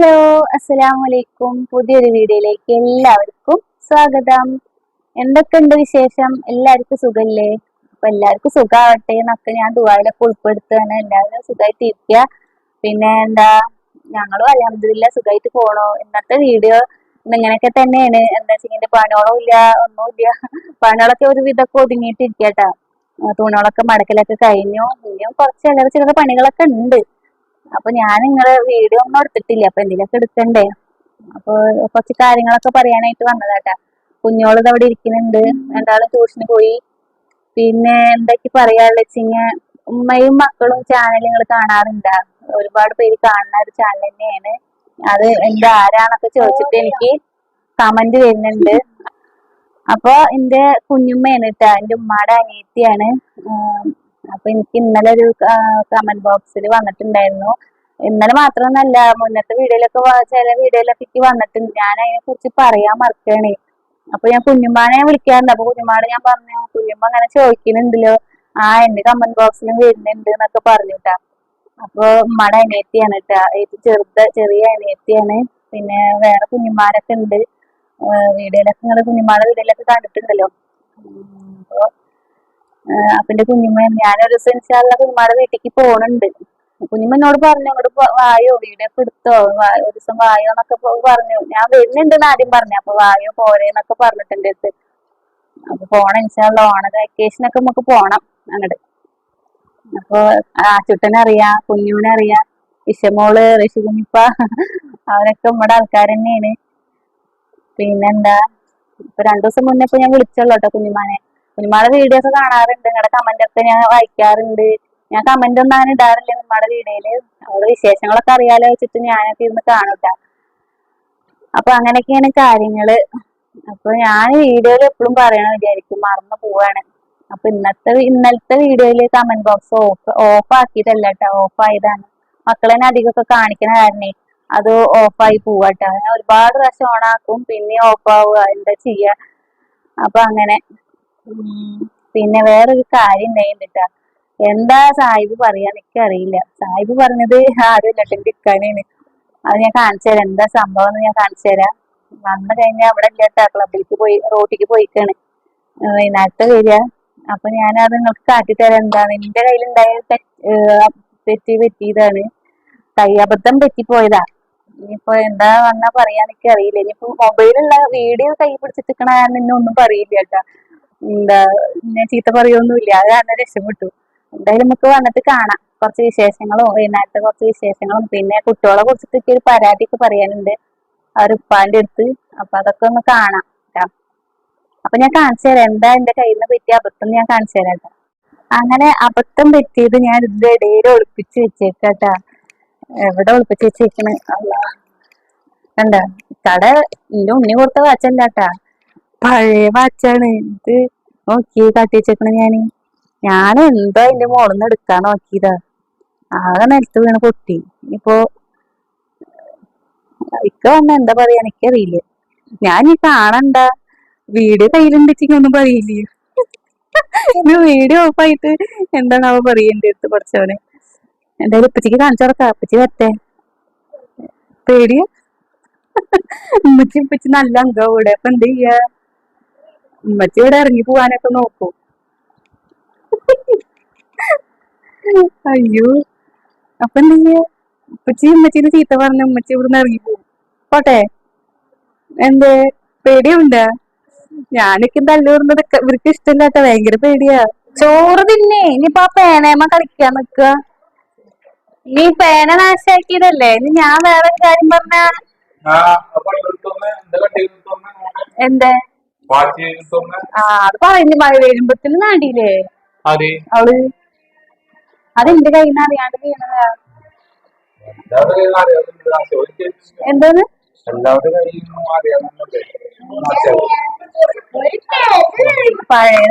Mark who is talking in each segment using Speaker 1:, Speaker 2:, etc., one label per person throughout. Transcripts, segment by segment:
Speaker 1: Hello അസ്സലാമു അലൈക്കും പുതിയൊരു വീഡിയോയിലേക്ക് എല്ലാവർക്കും സ്വാഗതം. എന്തൊക്കെയുണ്ട് വിശേഷം? എല്ലാവർക്കും സുഖല്ലേ? അപ്പൊ എല്ലാവർക്കും സുഖാവട്ടെ എന്നൊക്കെ ഞാൻ ദുബായിലൊക്കെ ഉൾപ്പെടുത്തുകയാണ്. എല്ലാവരും സുഖമായിട്ട് ഇരിക്കുക പിന്നെ എന്താ ഞങ്ങളും അലഹമില്ല സുഖമായിട്ട് പോണോ. ഇന്നത്തെ വീഡിയോ ഇങ്ങനെയൊക്കെ തന്നെയാണ്. എന്താ വെച്ചാൽ പണിയോളം ഇല്ല ഒന്നുമില്ല പണികളൊക്കെ ഒരു വിധമൊക്കെ ഒതുങ്ങിയിട്ടിരിക്കട്ടാ തുണികളൊക്കെ മടക്കലൊക്കെ കഴിഞ്ഞു. ഇനിയും കുറച്ച് ചില്ലറ ചെറിയ പണികളൊക്കെ ഉണ്ട്. അപ്പൊ ഞാൻ നിങ്ങളെ വീഡിയോ ഒന്നും എടുത്തിട്ടില്ല. അപ്പൊ എന്തെങ്കിലുമൊക്കെ എടുക്കണ്ടേ? അപ്പൊ കുറച്ച് കാര്യങ്ങളൊക്കെ പറയാനായിട്ട് വന്നതാട്ടാ. കുഞ്ഞോളത് അവിടെ ഇരിക്കുന്നുണ്ട്. രണ്ടാളും ട്യൂഷന് പോയി. പിന്നെ എന്തൊക്കെ പറയാനുള്ള വെച്ചിങ്ങ ഉമ്മയും മക്കളും നിങ്ങൾ കാണാറുണ്ടാ? ഒരുപാട് പേര് കാണുന്ന ഒരു ചാനൽ തന്നെയാണ്. അത് എന്റെ ആരാണൊക്കെ ചോദിച്ചിട്ട് എനിക്ക് കമന്റ് വരുന്നുണ്ട്. അപ്പൊ എന്റെ കുഞ്ഞുമ്മയാണ് കേട്ടാ എന്റെ ഉമ്മയുടെ അനിയത്തിയാണ്. അപ്പൊ എനിക്ക് ഇന്നലെ ഒരു കമന്റ് ബോക്സിൽ വന്നിട്ടുണ്ടായിരുന്നു. ഇന്നലെ മാത്രമൊന്നല്ല മുന്നത്തെ വീഡിയോയിലൊക്കെ ചില വീഡിയോയിലൊക്കെ എനിക്ക് വന്നിട്ടുണ്ട്. ഞാൻ അതിനെ കുറിച്ച് പറയാൻ മറക്കണേ. അപ്പൊ ഞാൻ കുഞ്ഞുമ്മാനെ ഞാൻ വിളിക്കാറുണ്ട്. അപ്പൊ കുഞ്ഞുമ്മാട് ഞാൻ പറഞ്ഞു കുഞ്ഞുമ്മ അങ്ങനെ ചോദിക്കുന്നുണ്ടല്ലോ. ആ എന്റെ കമന്റ് ബോക്സിലും വരുന്നുണ്ട് എന്നൊക്കെ പറഞ്ഞിട്ടാ അപ്പൊ ഉമ്മയുടെ അനിയത്തിയാണ് കേട്ടാ. ഏത് ചെറുത ചെറിയ അനിയത്തിയാണ്. പിന്നെ വേറെ കുഞ്ഞുമാരൊക്കെ ഉണ്ട്. വീഡിയോയിലൊക്കെ നിങ്ങൾ കുഞ്ഞുമാരുടെ വീഡിയോയിലൊക്കെ കണ്ടിട്ടുണ്ടല്ലോ. അപ്പൊ ആഹ് അപ്പൊ എന്റെ കുഞ്ഞുമ്മ ഞാനൊരു ദിവസം ഇൻഷാല്ല കുഞ്ഞുമ്മയുടെ വീട്ടിലേക്ക് പോണുണ്ട്. കുഞ്ഞുമ്മ എന്നോട് പറഞ്ഞു അങ്ങോട്ട് വായോ വീഡിയോ ഒക്കെ എടുത്തോ ഒരു ദിവസം വായോ എന്നൊക്കെ പറഞ്ഞു. ഞാൻ വരുന്നുണ്ടെന്ന് ആദ്യം പറഞ്ഞു. അപ്പൊ വായോ പോരേന്നൊക്കെ എന്നൊക്കെ പറഞ്ഞിട്ടുണ്ട് അടുത്ത്. അപ്പൊ പോണം ഇൻഷാല്ല ഓണ വെക്കേഷൻ ഒക്കെ നമുക്ക് പോണം അങ്ങോട്ട് അപ്പൊ ആച്ചുട്ടനെ അറിയാം കുഞ്ഞുവിനെ അറിയാം വിഷമോൾ ഋഷി കുഞ്ഞിപ്പ അവരൊക്കെ നമ്മുടെ ആൾക്കാർ തന്നെയാണ്. പിന്നെന്താ? ഇപ്പൊ രണ്ടു ദിവസം മുന്നേ ഇപ്പൊ ഞാൻ വിളിച്ചല്ലോ കേട്ടോ കുഞ്ഞുമാനെ കുഞ്ഞുമാടെ വീഡിയോസ് കാണാറുണ്ട്. നിങ്ങളുടെ കമന്റ് ഒക്കെ ഞാൻ വായിക്കാറുണ്ട്. ഞാൻ കമന്റ് ഒന്നും അങ്ങനെ ഇടാറില്ല നിങ്ങളുടെ വീഡിയോയിൽ അവരുടെ വിശേഷങ്ങളൊക്കെ അറിയാലോ വെച്ചിട്ട് ഞാനൊക്കെ ഇരുന്ന് കാണൂട്ടാ. അപ്പൊ അങ്ങനെയൊക്കെയാണ് കാര്യങ്ങൾ. അപ്പൊ ഞാൻ വീഡിയോയിൽ എപ്പോഴും പറയണം വിചാരിക്കും. മറന്നു പോവാണ്. അപ്പൊ ഇന്നത്തെ ഇന്നലത്തെ വീഡിയോയിൽ കമന്റ് ബോക്സ് ഓഫ് ഓഫ് ആക്കിയിട്ടല്ല കേട്ടോ ഓഫ് ആയതാണ്. മക്കളെ അധികമൊക്കെ കാണിക്കണ കാരണേ അത് ഓഫായി പോവാട്ടോ. ഞാൻ ഒരുപാട് പ്രാവശ്യം ഓണാക്കും പിന്നെ ഓഫ് ആവുക. എന്താ ചെയ്യ? അപ്പൊ അങ്ങനെ. പിന്നെ വേറൊരു കാര്യം ഉണ്ടായിട്ടാ എന്താ സാഹിബ് പറയാൻ എനിക്ക് അറിയില്ല സാഹിബ് പറഞ്ഞത് ആരും ഇല്ലട്ടെ ഇക്കാനാണ് അത് ഞാൻ കാണിച്ചു തരാം. എന്താ സംഭവം എന്ന് ഞാൻ കാണിച്ചു തരാം. വന്നു കഴിഞ്ഞാൽ അവിടെ ഇല്ലാത്ത ക്ലബിലേക്ക് പോയി റോട്ടിക്ക് പോയിക്കാണ്. വൈകുന്നേരത്തെ വരിക. അപ്പൊ ഞാനത് നിങ്ങൾക്ക് കാട്ടിത്തരാം എന്താണ്? എന്റെ കയ്യിലുണ്ടായ തെറ്റി പറ്റിയതാണ്. കൈ അബദ്ധം പറ്റിപ്പോയതാ. ഇനിയിപ്പോ എന്താ വന്നാ പറയാൻ എനിക്ക് അറിയില്ല ഇനിയിപ്പോ മൊബൈലുള്ള വീഡിയോ കൈ പിടിച്ചിട്ടിക്കണ കാരണം ഒന്നും പറയില്ല കേട്ടാ. എന്താ ഞാൻ ചീത്ത പറയൊന്നുമില്ല. അത് കാരണം രക്ഷപ്പെട്ടു. എന്തായാലും നമുക്ക് വന്നിട്ട് കാണാം. കുറച്ച് വിശേഷങ്ങളും വൈകുന്നേരത്തെ കുറച്ച് വിശേഷങ്ങളും. പിന്നെ കുട്ടികളെ കുറിച്ചിട്ട് ഒരു പരാതിയൊക്കെ പറയാനുണ്ട്. അവർ ഉപ്പാന്റെ അടുത്ത്. അപ്പൊ അതൊക്കെ ഒന്ന് കാണാം ട്ടാ. അപ്പൊ ഞാൻ കാണിച്ചു തരാം. എന്താ എന്റെ കയ്യിൽ നിന്ന് പറ്റിയ അബദ്ധം ഞാൻ കാണിച്ചു തരാം കേട്ടോ. അങ്ങനെ അബദ്ധം പറ്റിയത് ഞാൻ ഇതിന്റെ ഇടയിൽ ഒളിപ്പിച്ച് വെച്ചേക്കാട്ടാ എവിടെ ഒളിപ്പിച്ച് വെച്ചേക്കണ്? അല്ല കണ്ട? കട എന്റെ ഉണ്ണി കൊടുത്ത വാച്ചല്ലാട്ടാ പഴയ വാച്ചാണ് ഇത് നോക്കി കട്ടിച്ചേക്കണ ഞാൻ. ഞാൻ എന്തോ അതിന്റെ മോളിന്ന് എടുക്കാൻ നോക്കിയതാ. ആകെ നിലത്ത് വീണ് പൊട്ടി. ഇപ്പോ ഇക്ക വന്ന എന്താ പറയാ എനിക്കറിയില്ല. ഞാൻ ഈ കാണണ്ട. വീഡിയോ കയ്യിലുണ്ടെച്ചിങ്ങൊന്നും പറയില്ലേ? പിന്നെ വീഡിയോ ഓഫായിട്ട് എന്താണാവോ പറയണ്ട അടുത്ത് പഠിച്ചവനെ. എന്തായാലും ഉപ്പച്ചിക്ക് കാണിച്ചു കൊടുക്കാം. ഉപ്പച്ചി വരട്ടെ. പേടിയ. ഉമ്മച്ചി ഉപ്പച്ചി നല്ല അംഗം ഇവിടെ. അപ്പൊ എന്ത് ചെയ്യാ? ഉമ്മച്ചി ഇവിടെ ഇറങ്ങി പോവാനൊക്കെ നോക്കൂ. അയ്യോ. അപ്പൊ എന്ത് ചെയ്യാ ഉപ്പച്ചി ഉമ്മച്ചീന് ചീത്ത പറഞ്ഞ ഉമ്മച്ചി ഇവിടുന്ന് ഇറങ്ങി പോകും. പോട്ടെ. എന്തേ? പേടിയുണ്ടാ? ഞാനൊക്കെ തല്ലൂർന്നത് ഇവർക്ക് ഇഷ്ടമില്ലാത്ത ഭയങ്കര പേടിയാ. ചോറ് തിന്നേ. ഇനിയിപ്പോ ആ പേനയമ്മ കളിക്കാൻ നിക്ക നീ പേന നാശാക്കിയതല്ലേ? ഇനി ഞാൻ വേറെ കാര്യം പറഞ്ഞ
Speaker 2: എന്താ?
Speaker 1: അത് പറഞ്ഞു വരുമ്പത്തിന് നാടിയില്ലേ അവൾ അതെന്റെ കയ്യിൽ നിന്ന് അറിയാണ്ട് വീണതാ.
Speaker 2: അറിയാവുന്നുണ്ട്
Speaker 1: പഴയ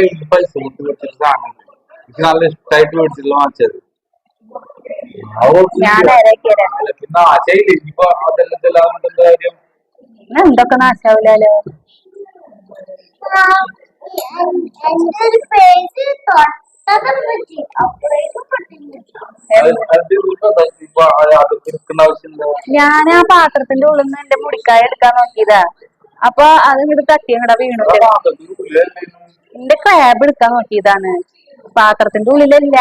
Speaker 2: എനിക്ക് നല്ല ഇഷ്ടമായിട്ട് മേടിച്ചിട്ടുള്ള വാച്ചത്
Speaker 1: എന്തൊക്കെ
Speaker 2: നാശാവില്ലല്ലോ
Speaker 1: ഞാൻ ആ പാത്രത്തിന്റെ ഉള്ളിൽ നിന്ന് എന്റെ മുടിക്കായ എടുക്കാൻ നോക്കിയതാ. അപ്പൊ അത് ഇങ്ങോട്ട് തട്ടി വീണു എന്റെ ക്രാബ് എടുക്കാൻ നോക്കിയതാണ്. പാത്രത്തിന്റെ ഉള്ളിലല്ല.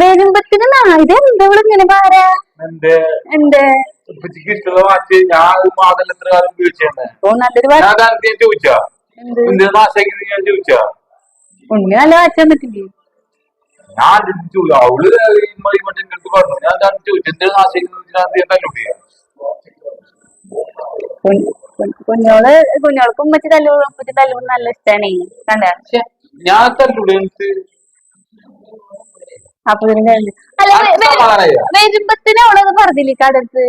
Speaker 1: വരുമ്പത്തിന് ഇത് എന്താ ഇങ്ങനെ പാരാ?
Speaker 2: എന്റെ
Speaker 1: എന്ത്?
Speaker 2: ഉപ്പച്ചിക്ക് ഇഷ്ടമുള്ള ഞാൻ എത്ര കാലം ഉപയോഗിച്ചേ ഞാൻ ചോദിച്ചാ? ചോദിച്ചാ?
Speaker 1: ഉണ്ണി നല്ല വാച്ച് തന്നിട്ടില്ലേ
Speaker 2: ഞാൻ ചോദിച്ചു. അവൾ മതി മറ്റേ പറഞ്ഞു. ഞാൻ ചോദിച്ചു തല്ലുടിയാ
Speaker 1: കുഞ്ഞോൾ കുഞ്ഞോൾക്ക് ഉമ്മച്ചി തല്ലു ഉമ്മച്ചി തല്ലു നല്ല ഇഷ്ടാണ്. കണ്ട?
Speaker 2: ഞാൻ
Speaker 1: അപ്പൊ? വരുമ്പത്തിന് അവളത് പറഞ്ഞില്ലേ കടത്ത്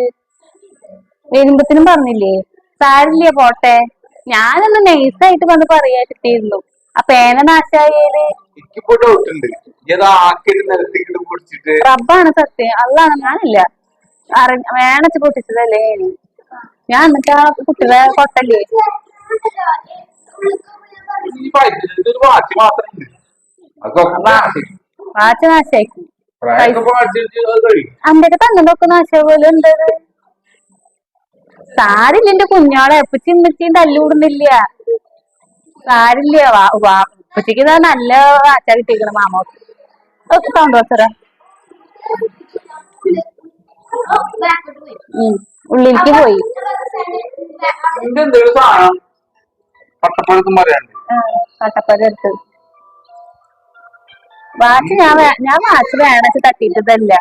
Speaker 1: വരുമ്പത്തിനും പറഞ്ഞില്ലേ? സാരില്ലേ പോട്ടെ? ഞാനൊന്ന് നൈസായിട്ട് വന്ന് പറയാ ആ പേന
Speaker 2: നാശായേൽ.
Speaker 1: റബ്ബാണ് സത്യം. അള്ളാണ് ഞാനില്ല. വേണച്ച് പൊട്ടിച്ചതല്ലേ ഞാൻ. ഞാൻ എന്നിട്ട് ആ കുട്ടികളെ കൊട്ടല്ലേ?
Speaker 2: പൈസ ഒരു വാച്ച് മാത്രം ഉണ്ട് അതൊക്കെ നാശി.
Speaker 1: വാച്ച നാശാക്കി
Speaker 2: പ്രായമൊക്കെ വാച്ച് കഴിയും.
Speaker 1: തന്നതൊക്കെ നാശ പോലെ ഉണ്ട് സാരില്ല എന്റെ കുഞ്ഞോളെ. എപ്പച്ചി ഇമ്മച്ചിയും തല്ലുകൂടുന്നില്ല സാരില്ല. ഉപ്പച്ചിക്ക് ഇതാ നല്ല വാച്ച കിട്ടിയിരിക്കണ മാമോക്ക്. സൗണ്ട് വെച്ചറ ഉള്ളിലേക്ക് പോയി.
Speaker 2: എന്തെങ്കിലും സാധനം? പട്ടപ്പഴക്കം പറയാണ്ട്
Speaker 1: കട്ടപ്പര എടുത്ത് വാച്ച് ഞാൻ ഞാൻ വാച്ച് വേണച്ച് തട്ടിയിട്ടതല്ല.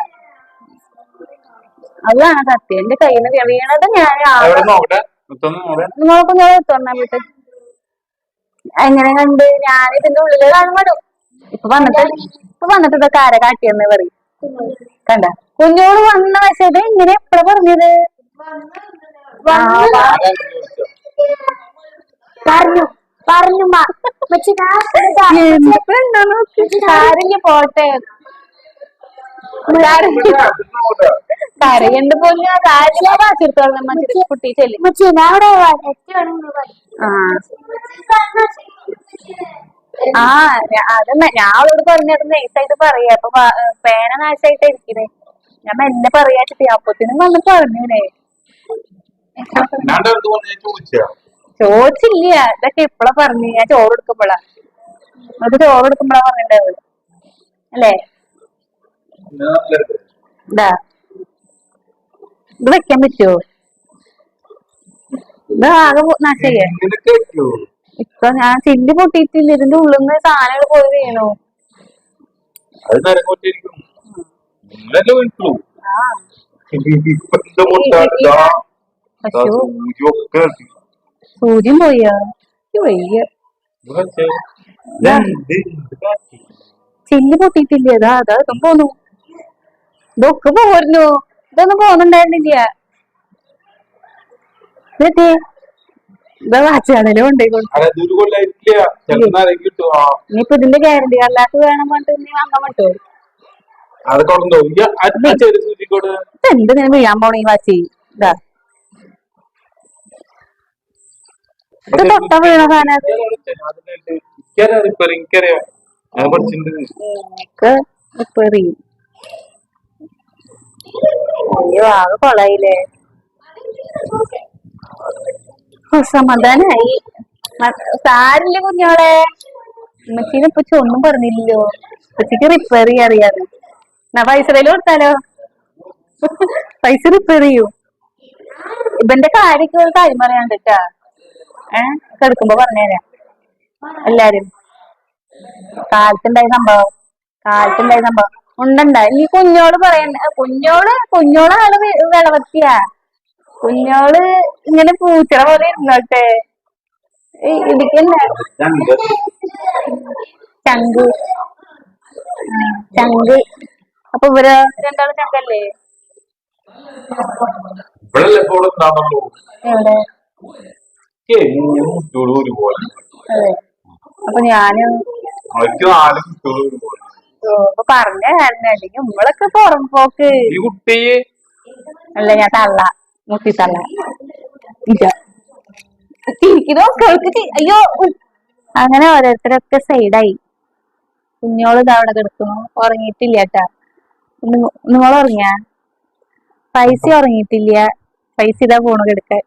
Speaker 1: അതാണ് സത്യം. എന്റെ കയ്യിൽ നിന്ന് വീണത് ഞാൻ നിങ്ങൾക്ക് ഞാൻ തുറന്നാ വിട്ട് എങ്ങനെ കണ്ട്? ഞാൻ ഇതിന്റെ ഉള്ളിൽ കാണുമ്പോഴും ഇപ്പൊ വന്നിട്ട് ഇപ്പൊ വന്നിട്ട് ഇതൊക്കെ ആരെ കാട്ടിയെന്ന് പറയും. കണ്ട? കുഞ്ഞോട് വന്ന വശത് ഇങ്ങനെ എപ്പോഴാ പറഞ്ഞത്? പറഞ്ഞു. പറഞ്ഞു കരഞ്ഞു പോട്ടെ. കരയണ്ട് പോലും കാര്യം വാച്ചെടുത്തോളാം മറ്റേ കുട്ടി ചെല്ലി. ആ. അതന്നെ ഞാൻ അവളോട് പറഞ്ഞത് നൈസായിട്ട് പറയാ. അപ്പൊ പേന നാശായിട്ട് ഇരിക്കുന്നേ. ഞാൻ മെല്ലെ പറയാച്ചിട്ട് അപ്പത്തിനും വന്ന് പറഞ്ഞേ ചോദിച്ചില്ല. ഇതൊക്കെ ഇപ്പളാ പറഞ്ഞു. ഞാൻ ചോറ് എടുക്കുമ്പോഴാ അത് ചോറ് എടുക്കുമ്പോഴാ പറഞ്ഞിട്ടുണ്ടാവുള്ളു അല്ലേ. ഇതാ. ഇത് വെക്കാൻ പറ്റുമോ ഇത് ആകെ നാശയ്യേ ഇപ്പൊ ഞാൻ ചില്ല് പൊട്ടിയിട്ടില്ല. ഇതിന്റെ ഉള്ളിൽ നിന്ന് സാധനങ്ങൾ പോയി വീണു.
Speaker 2: പക്ഷേ
Speaker 1: ആ. സൂര്യൻ പോയാ വയ്യ. ചില്ല് പൊട്ടിയിട്ടില്ല? അതാ അതാ ഇതും പോന്നു. ഇതൊക്കെ പോരുന്നു. ഇതൊന്നും പോന്നുണ്ടായിരുന്നില്ല. ഇതാ വാച്ചാണല്ലോ ഇതിന്റെ ഗ്യാരണ്ടി അല്ലാത്ത വേണം പറഞ്ഞിട്ട്
Speaker 2: സൂചിക്കോട്
Speaker 1: ഇത് എന്ത് വീഴാൻ പോണേ വാച്ചി? ഇതാ ഇത് തൊട്ട വീണ സാധനം. എനിക്ക് അയ്യോ ആകെ കൊളായില്ലേ? ഓ, സമാധാനായി. സാരില്ല കുഞ്ഞോളെ? ഉമ്മച്ചീനെ ഇപ്പൊ ഒന്നും പറഞ്ഞില്ലല്ലോ. ഉമ്മച്ചിക്ക് റിപ്പയർ ചെയ്യാൻ അറിയാതെ. എന്നാ പൈസ കയ്യിൽ കൊടുത്താലോ? പൈസ റിപ്പയർ ചെയ്യൂ. ഇവന്റെ കാര്യക്ക് ഒരു കാര്യം പറയാണ്ടിട്ടാ ഏ? കിടക്കുമ്പോ പറഞ്ഞുതരാം എല്ലാരും. കാലത്തുണ്ടായ സംഭവം. കാലത്തുണ്ടായ സംഭവം. ഉണ്ടണ്ട. ഈ കുഞ്ഞോൾ പറയണ്ട. കുഞ്ഞോൾ കുഞ്ഞോൾ ആൾ വിളവത്തിയാ. കുഞ്ഞോൾ ഇങ്ങനെ പൂച്ചറ പോലെ ഇരുന്നോട്ടെ. ഇടിക്കണ്ട ചങ്ക്. ചങ്ക്. അപ്പൊ ഇവർ രണ്ടാൾ ചങ്കല്ലേ? എവിടെ?
Speaker 2: കുട്ടിയോട് ഒരുപോലെ
Speaker 1: പോലെ അപ്പൊ ഞാൻ
Speaker 2: അവർക്ക് നാല് കുട്ടിയോട്
Speaker 1: പോലെ പറഞ്ഞ കാരണം അല്ലെങ്കിൽ നമ്മളൊക്കെ പുറം പോക്ക്.
Speaker 2: ഈ
Speaker 1: അല്ല ഞാൻ തള്ള. മുട്ടി തള്ള. ചിരിക്കണോ കേൾക്ക് അയ്യോ. അങ്ങനെ ഓരോരുത്തരൊക്കെ സൈഡായി. കുഞ്ഞോൾ അവിടെ കിടക്കുന്നു. ഉറങ്ങിയിട്ടില്ല കേട്ടാ. നിങ്ങൾ ഉറങ്ങിയ? പൈസ ഉറങ്ങിയിട്ടില്ല. പൈസ ഇതാ പോണു കിടക്കാൻ.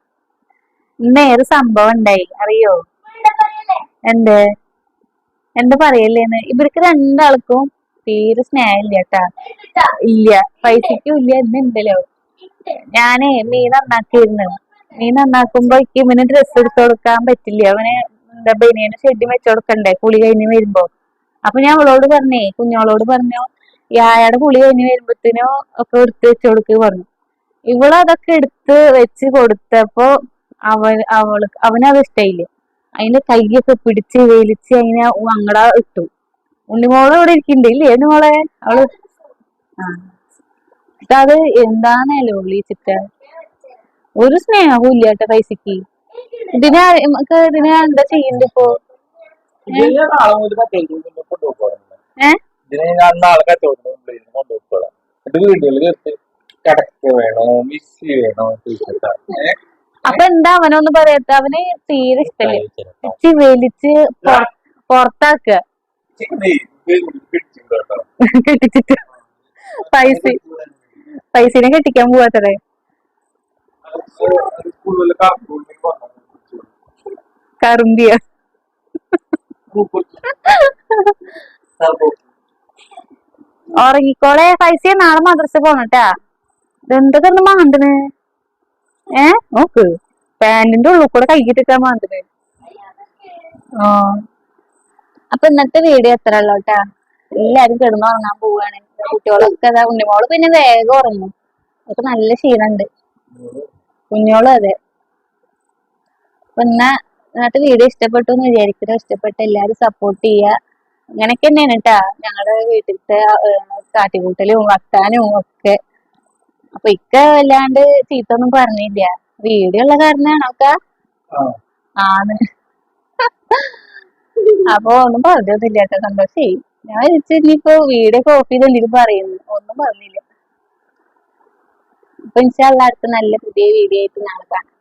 Speaker 1: ഇന്ന് ഏത് സംഭവം ഉണ്ടായി? അറിയോ? എന്ത്? എന്താ പറയല്ലേന്ന്? ഇവർക്ക് രണ്ടാൾക്കും തീരെ സ്നേഹമില്ല കേട്ടാ ഇല്ല. പൈസക്കും ഇല്ല. എന്നുണ്ടല്ലോ ഞാനേ മീൻ നന്നാക്കിയിരുന്നു. മീൻ നന്നാക്കുമ്പോ ഇവന് ഡ്രസ്സ് എടുത്തു കൊടുക്കാൻ പറ്റില്ല. അവനെ എന്താ ബനിയന് ഷെഡ് വെച്ചു കൊടുക്കണ്ടേ? കുളി കഴിഞ്ഞ് വരുമ്പോ. അപ്പൊ ഞാൻ അവളോട് പറഞ്ഞേ കുഞ്ഞോളോട് പറഞ്ഞു യായുടെ കുളി കഴിഞ്ഞ് വരുമ്പത്തിനോ ഒക്കെ എടുത്ത് വെച്ചു കൊടുക്കുക പറഞ്ഞു. ഇവളതൊക്കെ എടുത്ത് വെച്ച് കൊടുത്തപ്പോ അവൻ അവൾക്ക് അവനത് ഇഷ്ടയില്ല. അതിന്റെ കൈയൊക്കെ പിടിച്ച് വേലിച്ച് അതിനെ അങ്ങട ഇട്ടു. ഉണ്ണിമോളെ ഇവിടെ ഇരിക്കണ്ടേ ഇല്ലേ? ഉണ്ണിമോളെ അവൾ? ആ. അത് എന്താണല്ലോ വിളിച്ചിട്ട് ഒരു സ്നേഹവും ഇല്ല കേട്ടോ പൈസക്ക്. ഇതിനെ ഇതിനെ എന്താ ചെയ്യണ്ട ഇപ്പോ?
Speaker 2: ഏഹ്
Speaker 1: അപ്പൊ എന്താ അവനൊന്നും പറയാത്ത? അവന് തീരെ ഇഷ്ടല്ലേ. ഇച്ചി വലിച്ച് പൊറ- പുറത്താക്കുക കെട്ടിച്ചിട്ട്. പൈസ പൈസനെ കെട്ടിക്കാൻ പോവാത്തറേ കറുമ്പിയ? ഉറങ്ങിക്കോളെ പൈസ നാളെ മദ്രസ പോണട്ടാ. ഇതെന്തൊക്കെ മാന്തണ്? ഏ? നോക്ക്. പാന്റിന്റെ ഉള്ളിൽ കൂടെ കൈകിട്ടിട്ടാ മാന്തണ് ആ. അപ്പൊ ഇന്നത്തെ വീഡിയോ എത്ര ഉള്ളോട്ടാ എല്ലാരും കിടന്നുറങ്ങാൻ പോവാണ്. കുട്ടികളൊക്കെ അതാ ഉണ്ണിമോൾ പിന്നെ വേഗം ഉറങ്ങും. അതൊക്കെ നല്ല ക്ഷീണുണ്ട്. കുഞ്ഞോളും അതെ. അപ്പൊ എന്നാ ഇന്നത്തെ വീഡിയോ ഇഷ്ടപ്പെട്ടു എന്ന് വിചാരിക്കുന്നു. ഇഷ്ടപ്പെട്ട എല്ലാരും സപ്പോർട്ട് ചെയ്യുക അങ്ങനെയൊക്കെ തന്നെയാണ് കേട്ടാ ഞങ്ങളുടെ വീട്ടിലത്തെ കാട്ടിക്കൂട്ടലും വർത്താനവും ഒക്കെ. അപ്പൊ ഇക്ക വല്ലാണ്ട് ചീത്ത ഒന്നും പറഞ്ഞില്ല വീഡിയോ ഉള്ള ഒക്ക ആന്ന് അപ്പൊ ഒന്നും പറഞ്ഞൊന്നുമില്ല കേട്ടോ. സന്തോഷേ ഞാൻ വിളിച്ചു ഇനിയിപ്പോ വീഡിയോ കോപ്പി ചെയ്ത് എന്തെങ്കിലും പറയുന്നു. ഒന്നും പറഞ്ഞില്ല. അപ്പൊ ഇൻഷാല്ല അടുത്ത നല്ല പുതിയ വീഡിയോ ആയിട്ട് നാളെ കാണാം.